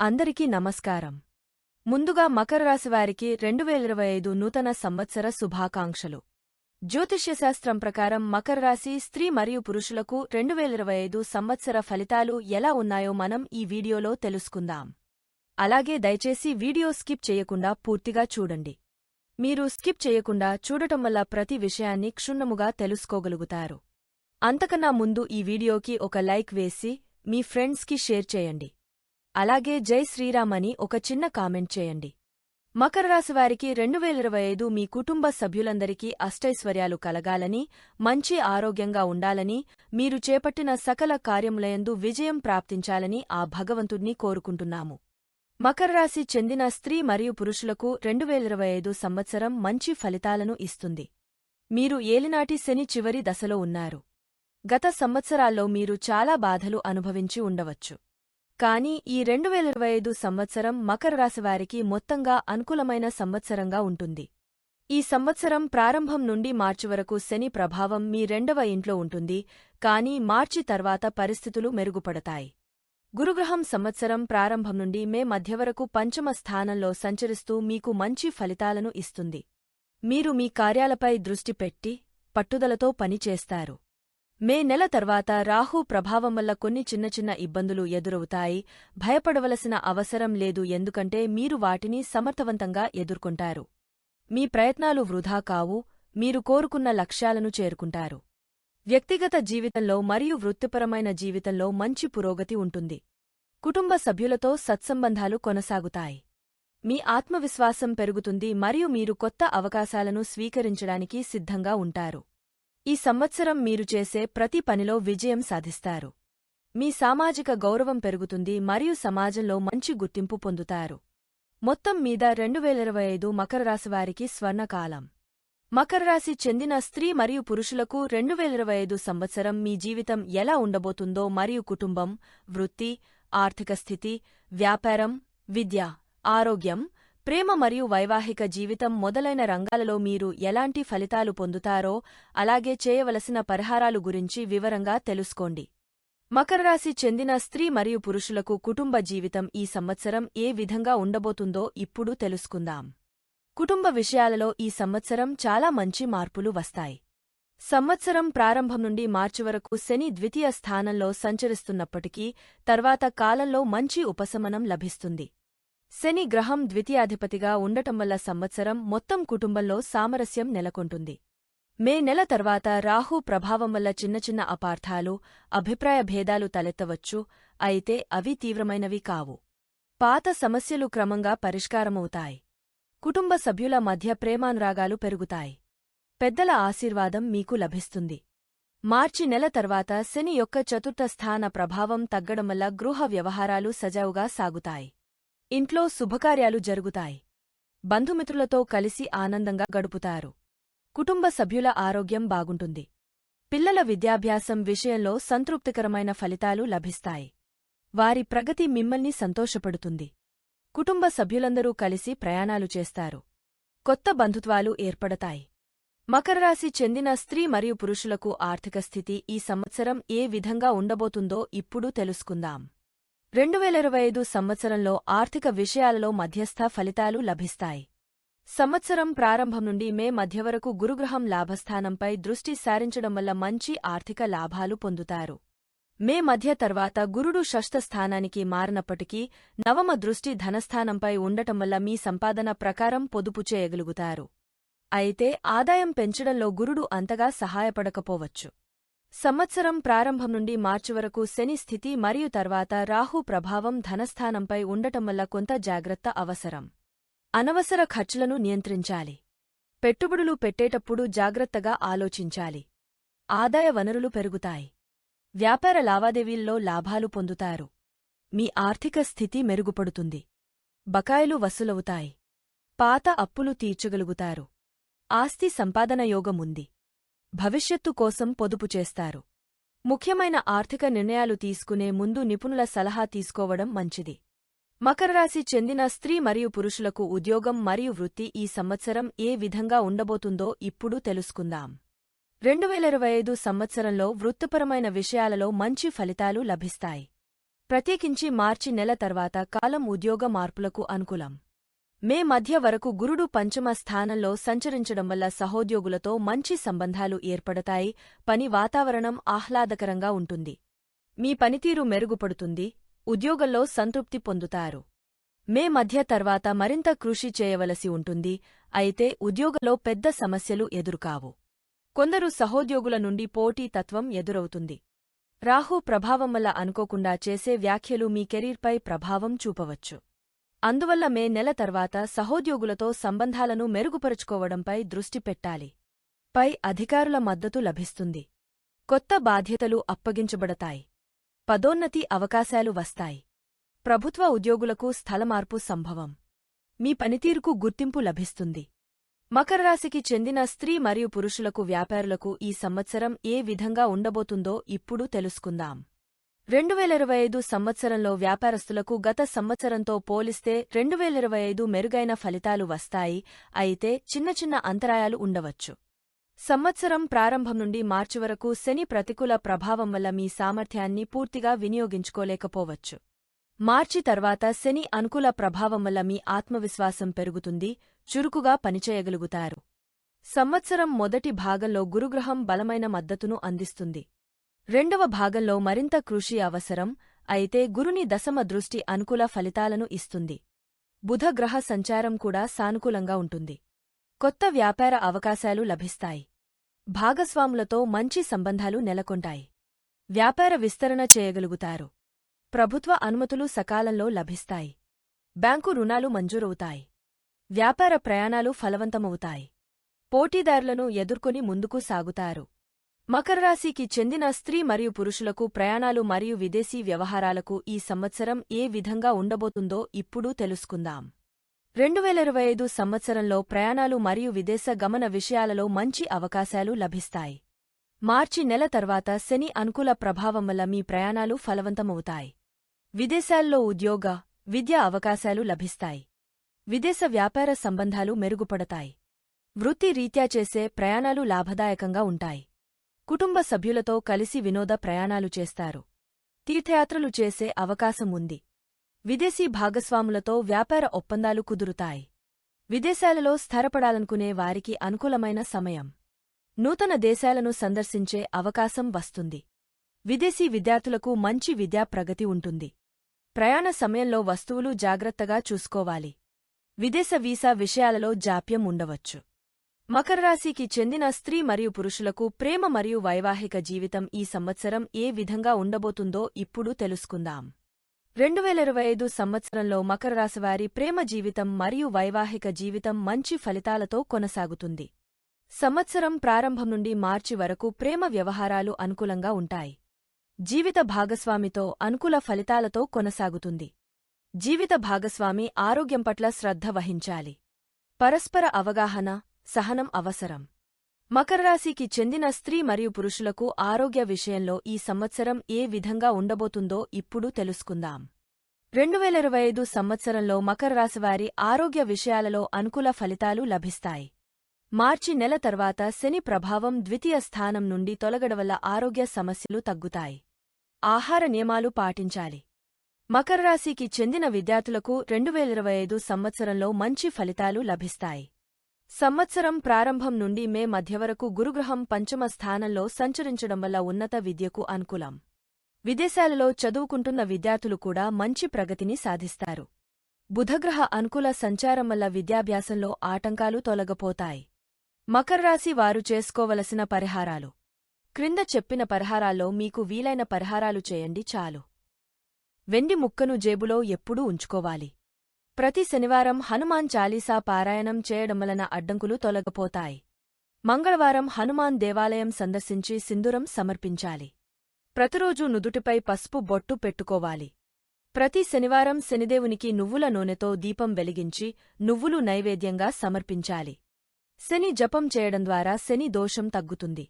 అందరికీ నమస్కారం. ముందుగా మకర రాశి వారికి రెండు వేల ఇరవై ఐదు నూతన సంవత్సర శుభాకాంక్షలు. జ్యోతిష్యశాస్త్రం ప్రకారం మకర రాశి స్త్రీ మరియు పురుషులకు రెండు వేల ఇరవై ఐదు సంవత్సర ఫలితాలు ఎలా ఉన్నాయో మనం ఈ వీడియోలో తెలుసుకుందాం. అలాగే దయచేసి వీడియో స్కిప్ చేయకుండా పూర్తిగా చూడండి. మీరు స్కిప్ చేయకుండా చూడటం వల్ల ప్రతి విషయాన్ని క్షుణ్ణముగా తెలుసుకోగలుగుతారు. అంతకన్నా ముందు ఈ వీడియోకి ఒక లైక్ వేసి మీ ఫ్రెండ్స్కి షేర్ చేయండి. అలాగే జై శ్రీరామ్ అని ఒక చిన్న కామెంట్ చేయండి. మకర రాశివారికి రెండు వేల ఇరవై ఐదు మీ కుటుంబ సభ్యులందరికీ అష్టైశ్వర్యాలు కలగాలని మంచి ఆరోగ్యంగా ఉండాలని మీరు చేపట్టిన సకల కార్యములయందు విజయం ప్రాప్తించాలని ఆ భగవంతుణ్ణి కోరుకుంటున్నాము. మకర రాశి చెందిన స్త్రీ మరియు పురుషులకు రెండు వేల ఇరవై ఐదు సంవత్సరం మంచి ఫలితాలను ఇస్తుంది. మీరు ఏలినాటి శని చివరి దశలో ఉన్నారు. గత సంవత్సరాల్లో మీరు చాలా బాధలు అనుభవించి ఉండవచ్చు. కానీ ఈ రెండు వేల ఇరవై ఐదు సంవత్సరం మకర రాశి వారికి మొత్తంగా అనుకూలమైన సంవత్సరంగా ఉంటుంది. ఈ సంవత్సరం ప్రారంభం నుండి మార్చి వరకు శని ప్రభావం మీ రెండవ ఇంట్లో ఉంటుంది కానీ మార్చి తర్వాత పరిస్థితులు మెరుగుపడతాయి. గురుగ్రహం సంవత్సరం ప్రారంభం నుండి మే మధ్య వరకు పంచమ స్థానంలో సంచరిస్తూ మీకు మంచి ఫలితాలను ఇస్తుంది. మీరు మీ కార్యాలపై దృష్టి పెట్టి పట్టుదలతో పనిచేస్తారు. మే నెల తర్వాత రాహు ప్రభావం వల్ల కొన్ని చిన్న చిన్న ఇబ్బందులు ఎదురవుతాయి. భయపడవలసిన అవసరం లేదు ఎందుకంటే మీరు వాటిని సమర్థవంతంగా ఎదుర్కొంటారు. మీ ప్రయత్నాలు వృధా కావు మీరు కోరుకున్న లక్ష్యాలను చేరుకుంటారు. వ్యక్తిగత జీవితంలో మరియు వృత్తిపరమైన జీవితంలో మంచి పురోగతి ఉంటుంది. కుటుంబ సభ్యులతో సత్సంబంధాలు కొనసాగుతాయి. మీ ఆత్మవిశ్వాసం పెరుగుతుంది మరియు మీరు కొత్త అవకాశాలను స్వీకరించడానికి సిద్ధంగా ఉంటారు. ఈ సంవత్సరం మీరు చేసే ప్రతి పనిలో విజయం సాధిస్తారు. మీ సామాజిక గౌరవం పెరుగుతుంది మరియు సమాజంలో మంచి గుర్తింపు పొందుతారు. మొత్తం మీద రెండు వేల ఇరవై ఐదు మకరరాశివారికి స్వర్ణకాలం. మకరరాశి చెందిన స్త్రీ మరియు పురుషులకు రెండు వేల ఇరవై ఐదు సంవత్సరం మీ జీవితం ఎలా ఉండబోతుందో మరియు కుటుంబం వృత్తి ఆర్థిక స్థితి వ్యాపారం విద్య ఆరోగ్యం ప్రేమ మరియు వైవాహిక జీవితం మొదలైన రంగాలలో మీరు ఎలాంటి ఫలితాలు పొందుతారో అలాగే చేయవలసిన పరిహారాలు గురించి వివరంగా తెలుసుకోండి. మకర రాశి చెందిన స్త్రీ మరియు పురుషులకు కుటుంబ జీవితం ఈ సంవత్సరం ఏ విధంగా ఉండబోతుందో ఇప్పుడు తెలుసుకుందాం. కుటుంబ విషయాలలో ఈ సంవత్సరం చాలా మంచి మార్పులు వస్తాయి. సంవత్సరం ప్రారంభం నుండి మార్చి వరకు శని ద్వితీయ స్థానంలో సంచరిస్తున్నప్పటికీ తర్వాత కాలంలో మంచి ఉపశమనం లభిస్తుంది. శని గ్రహం ద్వితీయాధిపతిగా ఉండటం వల్ల సంవత్సరం మొత్తం కుటుంబంలో సామరస్యం నెలకొంటుంది. మే నెల తర్వాత రాహు ప్రభావం వల్ల చిన్న చిన్న అపార్థాలు అభిప్రాయ భేదాలు తలెత్తవచ్చు అయితే అవి తీవ్రమైనవి కావు. పాత సమస్యలు క్రమంగా పరిష్కారమవుతాయి. కుటుంబ సభ్యుల మధ్య ప్రేమానురాగాలు పెరుగుతాయి. పెద్దల ఆశీర్వాదం మీకు లభిస్తుంది. మార్చి నెల తర్వాత శని యొక్క చతుర్థ స్థాన ప్రభావం తగ్గడం వల్ల గృహ వ్యవహారాలు సజావుగా సాగుతాయి. ఇంట్లో శుభకార్యాలు జరుగుతాయి. బంధుమిత్రులతో కలిసి ఆనందంగా గడుపుతారు. కుటుంబ సభ్యుల ఆరోగ్యం బాగుంటుంది. పిల్లల విద్యాభ్యాసం విషయంలో సంతృప్తికరమైన ఫలితాలు లభిస్తాయి. వారి ప్రగతి మిమ్మల్ని సంతోషపడుతుంది. కుటుంబ సభ్యులందరూ కలిసి ప్రయాణాలు చేస్తారు. కొత్త బంధుత్వాలు ఏర్పడతాయి. మకరరాశి చెందిన స్త్రీ మరియు పురుషులకు ఆర్థిక స్థితి ఈ సంవత్సరం ఏ విధంగా ఉండబోతుందో ఇప్పుడు తెలుసుకుందాం. రెండు వేల ఇరవై ఐదు సంవత్సరంలో ఆర్థిక విషయాలలో మధ్యస్థ ఫలితాలు లభిస్తాయి. సంవత్సరం ప్రారంభం నుండి మే మధ్య వరకు గురుగ్రహం లాభస్థానంపై దృష్టి సారించడం వల్ల మంచి ఆర్థిక లాభాలు పొందుతారు. మే మధ్య తర్వాత గురుడు షష్ఠస్థానానికి మారినప్పటికీ నవమ దృష్టి ధనస్థానంపై ఉండటం వల్ల మీ సంపాదన ప్రకారం పొదుపు చేయగలుగుతారు. అయితే ఆదాయం పెంచడంలో గురుడు అంతగా సహాయపడకపోవచ్చు. సంవత్సరం ప్రారంభం నుండి మార్చి వరకు శని స్థితి మరియు తర్వాత రాహు ప్రభావం ధనస్థానంపై ఉండటం వల్ల కొంత జాగ్రత్త అవసరం. అనవసర ఖర్చులను నియంత్రించాలి. పెట్టుబడులు పెట్టేటప్పుడు జాగ్రత్తగా ఆలోచించాలి. ఆదాయ వనరులు పెరుగుతాయి. వ్యాపార లావాదేవీల్లో లాభాలు పొందుతారు. మీ ఆర్థిక స్థితి మెరుగుపడుతుంది. బకాయిలు వసూలవుతాయి. పాత అప్పులు తీర్చగలుగుతారు. ఆస్తి సంపాదన యోగముంది భవిష్యత్తు కోసం పొదుపు చేస్తారు. ముఖ్యమైన ఆర్థిక నిర్ణయాలు తీసుకునే ముందు నిపుణుల సలహా తీసుకోవడం మంచిది. మకరరాశి చెందిన స్త్రీ మరియు పురుషులకు ఉద్యోగం మరియు వృత్తి ఈ సంవత్సరం ఏ విధంగా ఉండబోతుందో ఇప్పుడు తెలుసుకుందాం. రెండు వేల ఇరవై ఐదు సంవత్సరంలో వృత్తిపరమైన విషయాలలో మంచి ఫలితాలు లభిస్తాయి. ప్రత్యేకించి మార్చి నెల తర్వాత కాలం ఉద్యోగ మార్పులకు అనుకూలం. మే మధ్య వరకు గురుడు పంచమ స్థానంలో సంచరించడం వల్ల సహోద్యోగులతో మంచి సంబంధాలు ఏర్పడతాయి పని వాతావరణం ఆహ్లాదకరంగా ఉంటుంది. మీ పనితీరు మెరుగుపడుతుంది ఉద్యోగంలో సంతృప్తి పొందుతారు. మే మధ్య తర్వాత మరింత కృషి చేయవలసి ఉంటుంది అయితే ఉద్యోగంలో పెద్ద సమస్యలు ఎదురుకావు. కొందరు సహోద్యోగుల నుండి పోటీ తత్వం ఎదురవుతుంది. రాహు ప్రభావం వల్ల అనుకోకుండా చేసే వ్యాఖ్యలు మీ కెరీర్పై ప్రభావం చూపవచ్చు. అందువల్ల మే నెల తర్వాత సహోద్యోగులతో సంబంధాలను మెరుగుపరుచుకోవడంపై దృష్టి పెట్టాలి. పై అధికారుల మద్దతు లభిస్తుంది. కొత్త బాధ్యతలు అప్పగించబడతాయి. పదోన్నతి అవకాశాలు వస్తాయి. ప్రభుత్వ ఉద్యోగులకు స్థలమార్పు సంభవం. మీ పనితీరుకు గుర్తింపు లభిస్తుంది. మకర రాశికి చెందిన స్త్రీ మరియు పురుషులకు వ్యాపారులకు ఈ సంవత్సరం ఏ విధంగా ఉండబోతుందో ఇప్పుడు తెలుసుకుందాం. రెండు వేల ఇరవై ఐదు సంవత్సరంలో వ్యాపారస్తులకు గత సంవత్సరంతో పోలిస్తే రెండు వేల ఇరవై ఐదు మెరుగైన ఫలితాలు వస్తాయి. అయితే చిన్న చిన్న అంతరాయాలు ఉండవచ్చు. సంవత్సరం ప్రారంభం నుండి మార్చి వరకు శని ప్రతికూల ప్రభావం వల్ల మీ సామర్థ్యాన్ని పూర్తిగా వినియోగించుకోలేకపోవచ్చు. మార్చి తర్వాత శని అనుకూల ప్రభావం వల్ల మీ ఆత్మవిశ్వాసం పెరుగుతుంది చురుకుగా పనిచేయగలుగుతారు. సంవత్సరం మొదటి భాగంలో గురుగ్రహం బలమైన మద్దతును అందిస్తుంది. రెండవ భాగంలో మరింత కృషి అవసరం అయితే గురుని దశమ దృష్టి అనుకూల ఫలితాలను ఇస్తుంది. బుధగ్రహ సంచారం కూడా సానుకూలంగా ఉంటుంది. కొత్త వ్యాపార అవకాశాలు లభిస్తాయి. భాగస్వాములతో మంచి సంబంధాలు నెలకొంటాయి. వ్యాపార విస్తరణ చేయగలుగుతారు. ప్రభుత్వ అనుమతులు సకాలంలో లభిస్తాయి. బ్యాంకు రుణాలు మంజూరవుతాయి. వ్యాపార ప్రయాణాలు ఫలవంతమవుతాయి. పోటీదారులను ఎదుర్కొని ముందుకు సాగుతారు. మకర రాశికి చెందిన స్త్రీ మరియు పురుషులకు ప్రయాణాలు మరియు విదేశీ వ్యవహారాలకు ఈ సంవత్సరం ఏ విధంగా ఉండబోతుందో ఇప్పుడు తెలుసుకుందాం. రెండు వేల ఇరవై ఐదు సంవత్సరంలో ప్రయాణాలు మరియు విదేశ గమన విషయాలలో మంచి అవకాశాలు లభిస్తాయి. మార్చి నెల తర్వాత శని అనుకూల ప్రభావం వల్ల మీ ప్రయాణాలు ఫలవంతమవుతాయి. విదేశాల్లో ఉద్యోగ విద్యా అవకాశాలు లభిస్తాయి. విదేశ వ్యాపార సంబంధాలు మెరుగుపడతాయి. వృత్తి రీత్యా చేసే ప్రయాణాలు లాభదాయకంగా ఉంటాయి. కుటుంబ సభ్యులతో కలిసి వినోద ప్రయాణాలు చేస్తారు. తీర్థయాత్రలు చేసే అవకాశం ఉంది. విదేశీ భాగస్వాములతో వ్యాపార ఒప్పందాలు కుదురుతాయి. విదేశాలలో స్థిరపడాలనుకునే వారికి అనుకూలమైన సమయం. నూతన దేశాలను సందర్శించే అవకాశం వస్తుంది. విదేశీ విద్యార్థులకు మంచి విద్యా ప్రగతి ఉంటుంది. ప్రయాణ సమయంలో వస్తువులు జాగ్రత్తగా చూసుకోవాలి. విదేశ వీసా విషయాలలో జాప్యం ఉండవచ్చు. మకర రాశికి చెందిన స్త్రీ మరియు పురుషులకు ప్రేమ మరియు వైవాహిక జీవితం ఈ సంవత్సరం ఏ విధంగా ఉండబోతుందో ఇప్పుడు తెలుసుకుందాం. రెండు వేల ఇరవై ఐదు సంవత్సరంలో మకర రాశివారి ప్రేమ జీవితం మరియు వైవాహిక జీవితం మంచి ఫలితాలతో కొనసాగుతుంది. సంవత్సరం ప్రారంభం నుండి మార్చి వరకు ప్రేమ వ్యవహారాలు అనుకూలంగా ఉంటాయి. జీవిత భాగస్వామితో అనుకూల ఫలితాలతో కొనసాగుతుంది. జీవిత భాగస్వామి ఆరోగ్యం పట్ల శ్రద్ధ వహించాలి. పరస్పర అవగాహన సహనం అవసరం. మకరరాశికి చెందిన స్త్రీ మరియు పురుషులకు ఆరోగ్య విషయంలో ఈ సంవత్సరం ఏ విధంగా ఉండబోతుందో ఇప్పుడు తెలుసుకుందాం. రెండు వేల ఇరవై ఐదు సంవత్సరంలో మకరరాశివారి ఆరోగ్య విషయాలలో అనుకూల ఫలితాలు లభిస్తాయి. మార్చి నెల తర్వాత శని ప్రభావం ద్వితీయ స్థానం నుండి తొలగడవల్ల ఆరోగ్య సమస్యలు తగ్గుతాయి. ఆహార నియమాలు పాటించాలి. మకరరాశికి చెందిన విద్యార్థులకు రెండు వేల ఇరవై ఐదు సంవత్సరంలో మంచి ఫలితాలు లభిస్తాయి. సంవత్సరం ప్రారంభం నుండి మే మధ్య వరకు గురుగ్రహం పంచమ స్థానంలో సంచరించడం వల్ల ఉన్నత విద్యకు అనుకూలం. విదేశాలలో చదువుకుంటున్న విద్యార్థులు కూడా మంచి ప్రగతిని సాధిస్తారు. బుధగ్రహ అనుకూల సంచారం వల్ల విద్యాభ్యాసంలో ఆటంకాలు తొలగపోతాయి. మకర రాశి వారు చేసుకోవలసిన పరిహారాలు. క్రింద చెప్పిన పరిహారాల్లో మీకు వీలైన పరిహారాలు చేయండి చాలు. వెండి ముక్కను జేబులో ఎప్పుడూ ఉంచుకోవాలి. ప్రతి శనివారం హనుమాన్ చాలీసా పారాయణం చేయడం వలన అడ్డంకులు తొలగపోతాయి. మంగళవారం హనుమాన్ దేవాలయం సందర్శించి సింధూరం సమర్పించాలి. ప్రతిరోజూ నుదుటిపై పసుపు బొట్టు పెట్టుకోవాలి. ప్రతి శనివారం శనిదేవునికి నువ్వుల నూనెతో దీపం వెలిగించి నువ్వులు నైవేద్యంగా సమర్పించాలి. శని జపం చేయడం ద్వారా శని దోషం తగ్గుతుంది.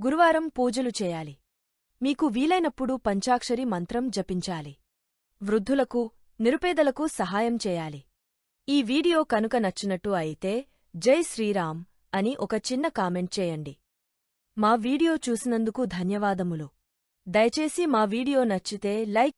గురువారం పూజలు చేయాలి. మీకు వీలైనప్పుడు పంచాక్షరి మంత్రం జపించాలి. వృద్ధులకు నిరుపేదలకు సహాయం చేయాలి. ఈ వీడియో కనుక నచ్చినట్టు అయితే జై శ్రీరామ్ అని ఒక చిన్న కామెంట్ చేయండి. మా వీడియో చూసినందుకు ధన్యవాదములు. దయచేసి మా వీడియో నచ్చితే లైక్